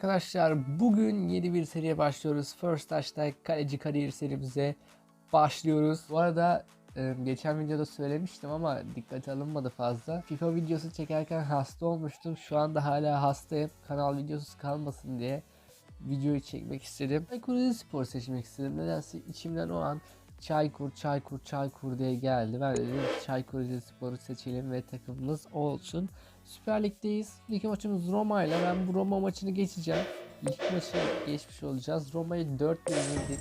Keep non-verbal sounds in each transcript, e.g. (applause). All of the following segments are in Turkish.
arkadaşlar. Bugün yeni bir seriye başlıyoruz. First Touch'ta kaleci kariyer serimize başlıyoruz. Bu arada e, geçen videoda söylemiştim ama dikkate alınmadı fazla. FIFA videosu çekerken hasta olmuştum. Şu anda hala hastayım. Kanal videosuz kalmasın diye videoyu çekmek istedim. Çaykur Spor seçmek istedim. Nedense içimden o an Çaykur, Çaykur, Çaykur diye geldi. Ben de dedim Çaykur Rizespor'u seçelim ve takımımız olsun. Süper Lig'deyiz. İlk maçımız Roma ile. Ben bu Roma maçını geçeceğim. İlk maçı geçmiş olacağız. Roma'yı 4-1 yenildik.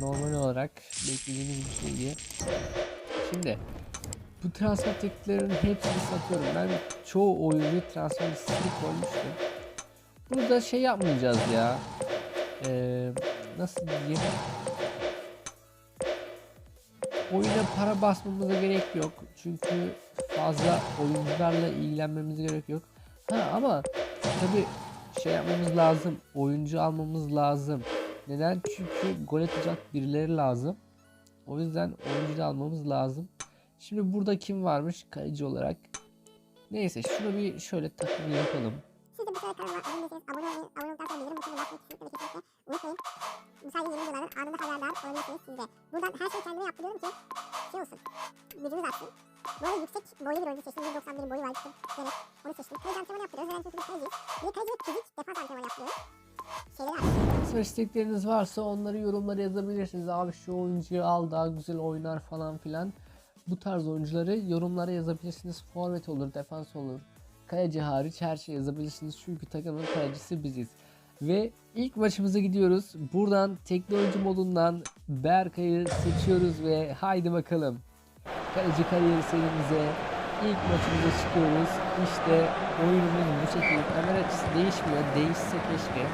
Normal olarak beklediğimiz bir şeydi. Şimdi bu transfer tekliflerinin hepsini satıyorum. Ben çoğu oyuncu transfer listesine koymuştum. Burada şey yapmayacağız ya. Ee, nasıl diyeyim? Oyuna para basmamıza gerek yok. Çünkü fazla oyuncularla ilgilenmemize gerek yok. Ha ama tabi şey yapmamız lazım. Oyuncu almamız lazım. Neden? Çünkü gol atacak birileri lazım. O yüzden oyuncu almamız lazım. Şimdi burada kim varmış kaleci olarak? Neyse şunu bir şöyle takım yapalım. Siz de bu sırada kanalıma abone değilseniz abone olmayı, abone olduktan sonra bildirim butonuna kesinlikle ve kesinlikle unutmayın. Bu sayede yeni videolardan anında haberdar olabilirsiniz siz. Buradan her şeyi kendime yaptırıyorum ki şey olsun, gücümüz artsın. Arada yüksek boylu bir oyuncu seçtim. 1.91 boyu var. Çok gerek. Onu seçtim. Kaleci antrenmanı yaptırıyoruz. Neden? Çünkü biz kaleciyiz. Bir fizik defans antrenmanı yaptırıyoruz. İstekleriniz varsa onları yorumlara yazabilirsiniz. Abi şu oyuncuyu al daha güzel oynar falan filan. Bu tarz oyuncuları yorumlara yazabilirsiniz. Forvet olur, defans olur. Kaleci hariç her şey yazabilirsiniz. Çünkü takımın kalecisi biziz. Ve ilk maçımıza gidiyoruz. Buradan teknoloji modundan Berkay'ı seçiyoruz ve haydi bakalım. Kaleci kariyeri serimize ilk maçımıza çıkıyoruz. İşte oyunumuz bu şekilde. Kamera açısı değişmiyor. Değişse keşke.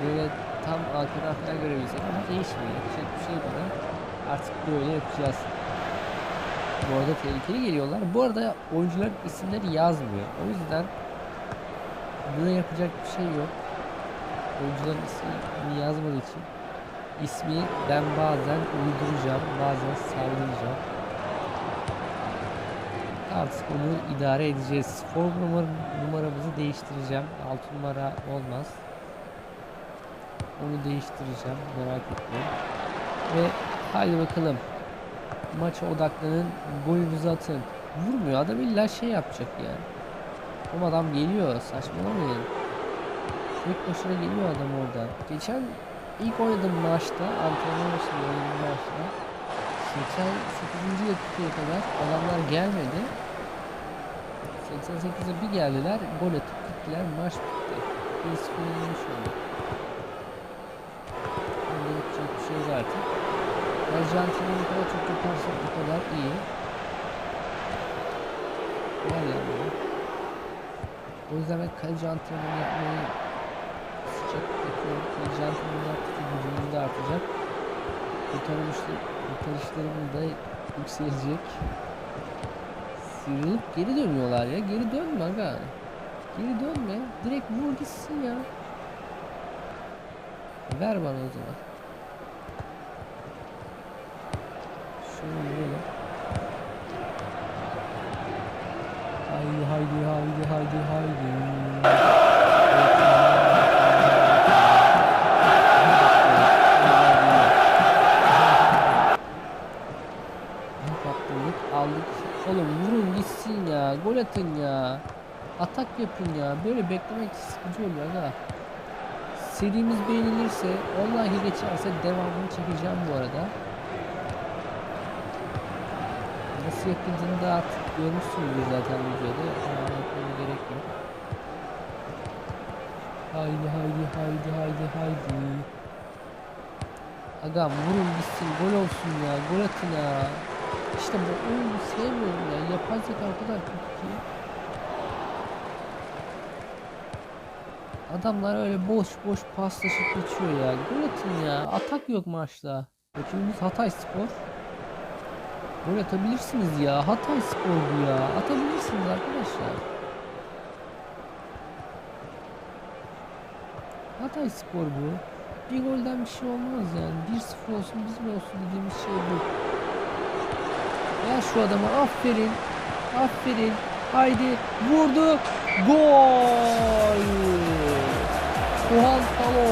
Böyle tam arkadan falan görebilsek ama değişmiyor. Yapacak bir şey bana. Artık böyle yapacağız. Bu arada tehlikeli geliyorlar. Bu arada oyuncuların isimleri yazmıyor. O yüzden buna yapacak bir şey yok. Oyuncuların ismi yazmadığı için ismi ben bazen uyduracağım, bazen sallayacağım. Artık onu idare edeceğiz. Form numara, numaramızı değiştireceğim. 6 numara olmaz. Onu değiştireceğim. Merak etmeyin. Ve haydi bakalım. Maça odaklanın. Golünüzü atın. Vurmuyor. Adam illa şey yapacak yani. Ama adam geliyor. Saçmalamayın. Tek başına geliyor adam orada. Geçen ilk oynadığım maçta antrenman başında oynadığım maçta 88. dakikaya kadar adamlar gelmedi. 88'e bir geldiler. Gol atıp gittiler. Maç bitti. 1-0 yenilmiş oldu. Bunda yapacak bir şey yok artık. Arjantin'in ne kadar çok yaparsa o kadar iyi. Var yani. O yüzden ben kaleci antrenmanı yapmayı sıcak yapıyorum. Kaleci antrenmanı yaptıkça gücümüz de artacak. Kurtarmıştı, kurtarışlarımız da yükselecek. Sıyrılıp geri dönüyorlar ya. Geri dönme aga. Geri dönme. Direkt vur gitsin ya. Ver bana o zaman. Şunu vuralım. Haydi haydi haydi haydi haydi. Yapın ya. Böyle beklemek sıkıcı oluyor aga. Serimiz beğenilirse, vallahi geçerse devamını çekeceğim bu arada. Nasıl yapıldığını da artık görmüşsünüzdür zaten videoda. Anlatmama gerek yok. Haydi haydi haydi haydi haydi. Agam vurun gitsin gol olsun ya gol atın ya. İşte bu oyunu sevmiyorum ya. Yapay zeka o kadar kötü ki. Adamlar öyle boş boş paslaşıp geçiyor ya. Gol atın ya. Atak yok maçta. Rakibimiz Hatay Spor. Gol atabilirsiniz ya. Hatay Spor bu ya. Atabilirsiniz arkadaşlar. Hatay Spor bu. Bir golden bir şey olmaz yani. 1-0 olsun bizim olsun dediğimiz şey bu. Ver şu adama aferin. Aferin. Haydi vurdu. Gol. Juan Palo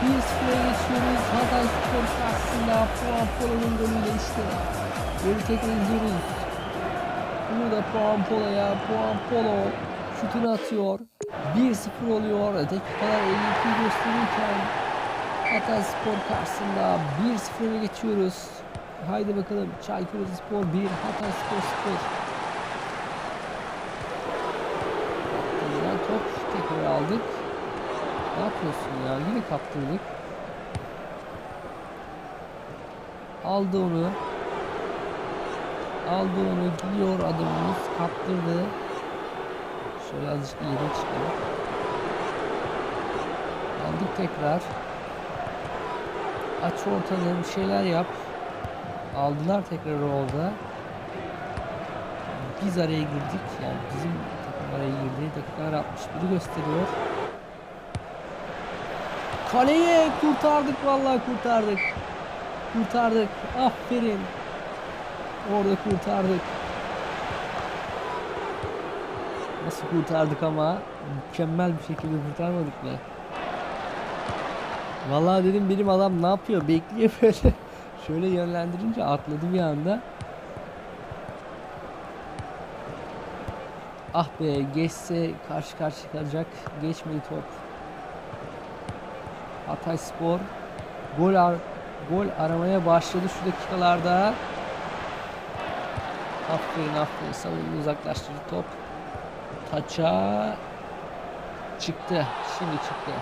1-0'a geçiyoruz. Hatay Spor karşısında Juan Palo'nun golüyle işte. Golü tekrar izliyoruz. Burada Juan Polo'ya Juan Polo şutunu atıyor. 1-0 oluyor. Dakikalar 52 gösterirken Hatay Spor karşısında 1-0 öne geçiyoruz. Haydi bakalım Çaykur Rizespor 1, Hatay Spor 0. Güzel top tekrar aldık. Ne yapıyorsun ya? Yine kaptırdık. Aldı onu. Aldı onu. Gidiyor adamımız. Kaptırdı. Şöyle azıcık ileri çıkalım. Aldık tekrar. Aç ortalığı bir şeyler yap. Aldılar tekrar orada. Biz araya girdik. Yani bizim takım araya girdi. Dakikalar 61'i gösteriyor. Kaleye kurtardık vallahi kurtardık. Kurtardık. Aferin. Orada kurtardık. Nasıl kurtardık ama mükemmel bir şekilde kurtarmadık mı? Vallahi dedim benim adam ne yapıyor? Bekliyor böyle. (laughs) Şöyle yönlendirince atladı bir anda. Ah be geçse karşı karşı kalacak. Geçmedi top. Hatay Spor gol ar gol aramaya başladı şu dakikalarda. Aferin aferin savunma uzaklaştırdı top. Taça çıktı. Şimdi çıktı.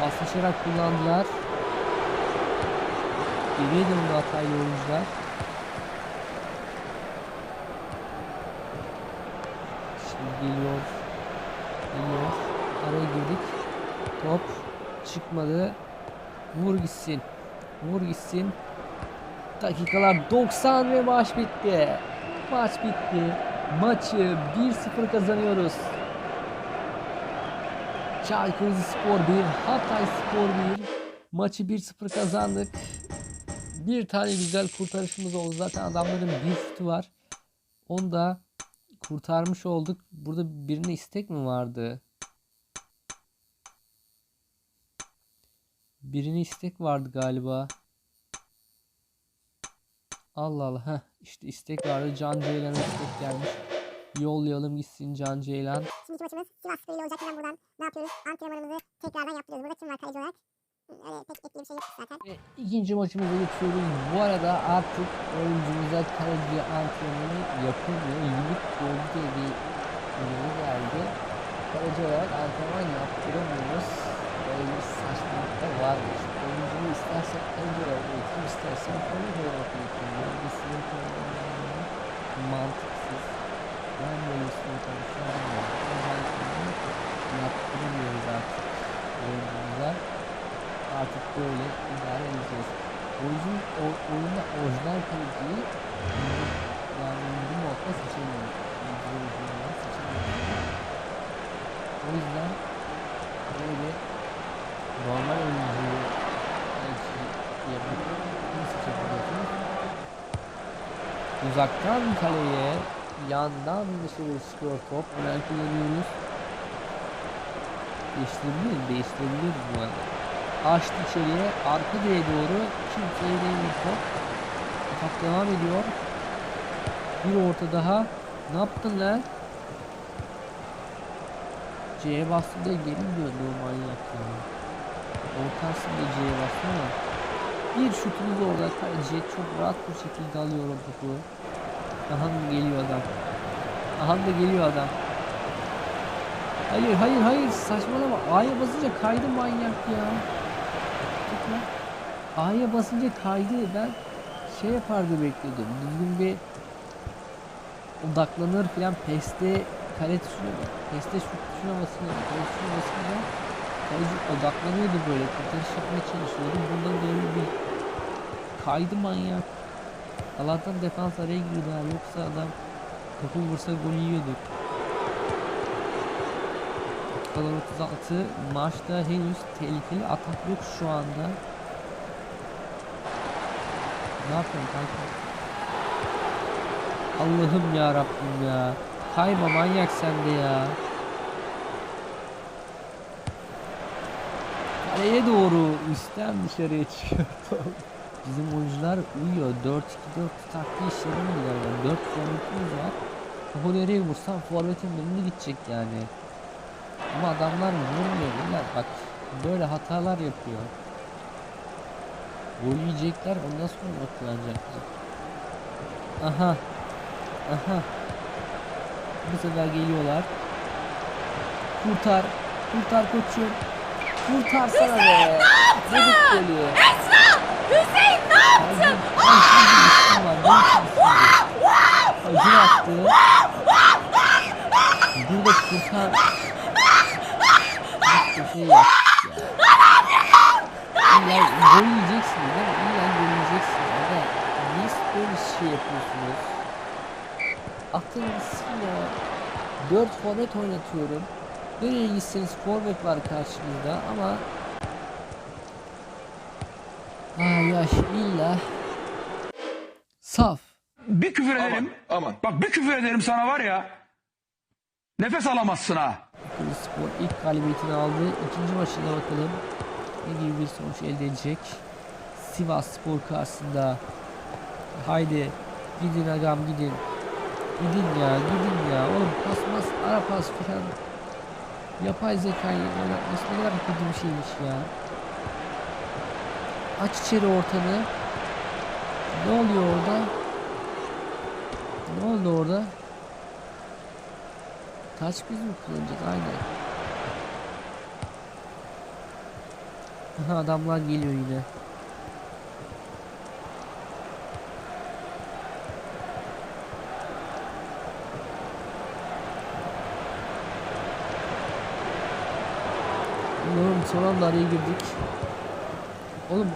Paslaşarak kullandılar. Geriye döndü Hataylı oyuncular. Şimdi geliyor. Geliyor. Araya girdik. Top çıkmadı. Vur gitsin. Vur gitsin. Dakikalar 90 ve maç bitti. Maç bitti. Maçı 1-0 kazanıyoruz. Çaykur Rizespor 1, Hatay Spor 1. Maçı 1-0 kazandık. Bir tane güzel kurtarışımız oldu. Zaten adamların bir şutu var. Onu da kurtarmış olduk. Burada birine istek mi vardı? Birine istek vardı galiba. Allah Allah. Heh, işte istek vardı. Can Ceylan'a istek gelmiş. Yollayalım gitsin Can Ceylan. Şimdiki maçımız Sivas Spor ile olacak. Hemen buradan ne yapıyoruz? Antrenmanımızı tekrardan yapıyoruz. Burada kim var kaleci olarak? Öyle pek etkili bir şey yok zaten. Ve ikinci maçımıza geçiyoruz. Bu arada artık oyuncumuza kaleci antrenmanı yapılmıyor. Limit doldu diye bir geldi. Kaleci olarak antrenman yaptıramıyoruz. Böyle bir saçmalık da varmış. İstersen kaleci olarak eğitim, kaleci olarak eğitim. Yani bir konularında mantıksız. Ben üstüne konuşuyorum. Özellikle yaptıramıyoruz artık oyuncumuza artık böyle idare edeceğiz. Oyuncunun o, oyunda orijinal kaleciyi yani bu modda seçemiyoruz. Oyuncu oyuncularını seçemiyoruz. O yüzden normal oyuncuyu bunu seçebiliyorsunuz. Uzaktan kaleye yandan dışarı çıkıyor top. Hemen kullanıyoruz. Değiştirebiliriz, değiştirebiliriz bu arada. Açtı içeriye arka direğe doğru kimseye değmiyor top. Atak devam ediyor. Bir orta daha. Ne yaptın lan C'ye bastı da geri döndü o manyak ya ortasında C'ye bastı ama bir şutumuz orada kaleci çok rahat bir şekilde alıyor o topu aha da geliyor adam aha da geliyor adam Hayır hayır hayır saçmalama A'ya basınca kaydı manyak ya. A'ya basınca kaydı. Ben şey yapardı bekliyordum. Düzgün bir odaklanır falan. Peste kale tuşuna Peste şut tuşuna basınca kale tuşuna basınca odaklanıyordu böyle. Kurtarış yapmaya çalışıyordu. Bundan böyle bir kaydı manyak. Allah'tan defans araya girdi. Yoksa adam topu vursa gol yiyorduk. Dakikalar 36 maçta henüz tehlikeli atak yok şu anda. Ne yapıyorsun kanka? Allah'ım ya Rabbim ya. Kayma manyak sen de ya. Kaleye doğru üstten dışarıya çıkıyor. (laughs) Bizim oyuncular uyuyor. 4-2-4 taktiği işlemiyorlar. Yani 4 forvetimiz var. Topu nereye vursam forvetin önüne gidecek yani. Ama adamlar vurmuyor bunlar. Bak böyle hatalar yapıyor. Gol yiyecekler ondan sonra kullanacaklar. Aha. Aha. Bu sefer geliyorlar. Kurtar. Kurtar koçum. Kurtarsana be. Dedik golü. Hüseyin ne yaptın? Acı attı. Burada kurtar. Hiçbir şey yaptık ya. Yiyeceksiniz değil mi? İlla gol yiyeceksiniz. Aga niye böyle şey yapıyorsunuz? Gitsin ya. 4 forvet oynatıyorum. Nereye gitseniz forvet var karşınızda ama Ay ay illa Saf Bir küfür ederim. aman. Bak bir küfür ederim sana var ya. Nefes alamazsın ha. Spor ilk galibiyetini aldı. İkinci maçına bakalım. Ne gibi bir sonuç elde edecek. Sivas Spor karşısında. Haydi gidin agam gidin. Gidin ya gidin ya. Oğlum pas mas ara pas filan. Yapay zekayı oynatması ne kadar kötü bir şeymiş ya. Aç içeri ortanı. Ne oluyor orada? Ne oldu orada? Taç biz mi kullanacağız? Aynen. Aha adamlar geliyor yine. Oğlum son anda araya girdik. Oğlum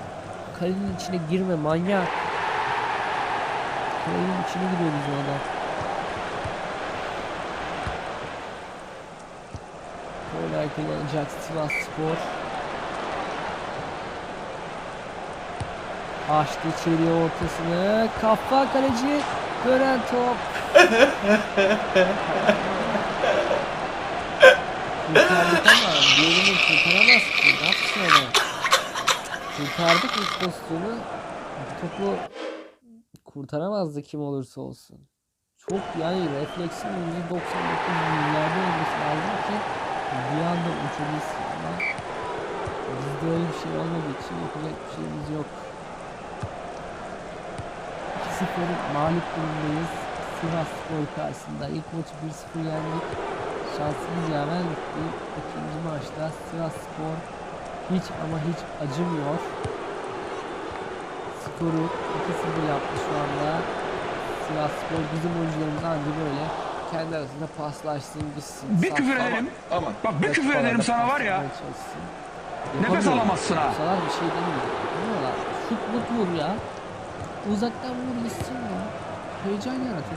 kalenin içine girme manyak. Kalenin içine giriyoruz o adam. Korner kullanacak Sivas Spor. Açtı içeriye ortasını. Kafa kaleci. Dönen top. (laughs) Kurtardık diğerini kurtaramaz ki. Ne yapsın adam? Kurtardık ilk pozisyonu. Bu topu kurtaramazdı kim olursa olsun. Çok yani refleksin %99 yüzlerde olması lazım ki bir anda uçabilsin ama bizde öyle bir şey olmadığı için yapacak bir şeyimiz yok. 2-0 mağlup durumdayız. Sivas Spor karşısında ilk maçı 1-0 yendik. Şansımız yaver gitti. İkinci maçta Sivas Spor hiç ama hiç acımıyor. Skoru 2-0 yaptı şu anda. Sivas Spor bizim oyuncularımız anca böyle kendi arasında paslaşsın gitsin. Bir saf- küfür ederim. aman. Bak bir Net küfür ederim sana var ya. çalışsın. Nefes alamazsın ha. Salar bir şey demiyor. Şut mut vur ya. Uzaktan vur gitsin ya. Heyecan yaratır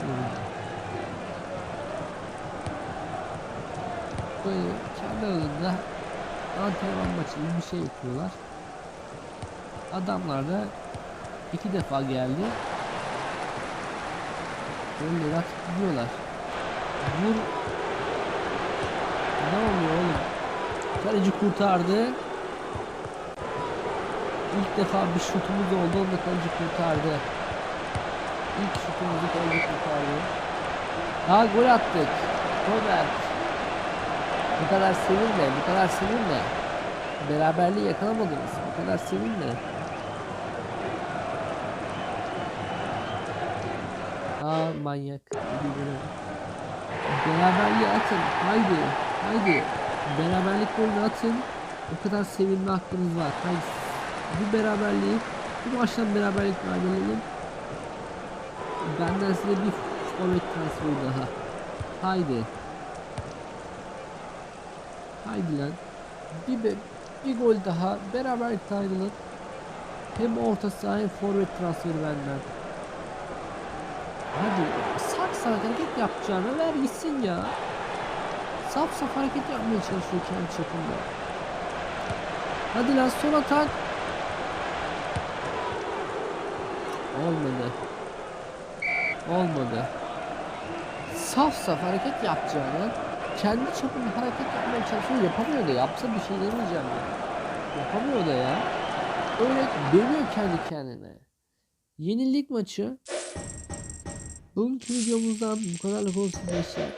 Böyle kendi aralarında antrenman maçı gibi bir şey yapıyorlar. Adamlar da iki defa geldi. Golleri atıp gidiyorlar. Vur. Ne oluyor oğlum? Kaleci kurtardı. İlk defa bir şutumuz oldu. Onu da kaleci kurtardı. İlk şutumuzu kaleci kurtardı. Ha gol attık. Robert. Bu kadar sevinme. Bu kadar sevinme. Beraberliği yakalamadınız. Bu kadar sevinme. Aa manyak. Beraberliği atın. Haydi. Haydi. Beraberlik golünü atın. O kadar sevinme hakkınız var. Haydi. Bu beraberliği bu maçtan beraberlik ayrılalım. Benden size bir forvet transferi daha. Haydi. Haydi lan. Bir, bir gol daha. Beraberlik ayrılın. Hem orta saha hem forvet transferi benden. Hadi sak sak hareket yapacağına ver gitsin ya. Saf saf hareket yapmaya çalışıyor kendi çapında. Hadi lan son atak. Olmadı. Olmadı. Saf saf hareket yapacağına kendi çapında hareket yapmaya çalışıyor yapamıyor da yapsa bir şey demeyeceğim ya. Yapamıyor da ya. Öyle dönüyor kendi kendine. Yenilik maçı. Bugünkü videomuzdan bu kadarlık olsun gençler.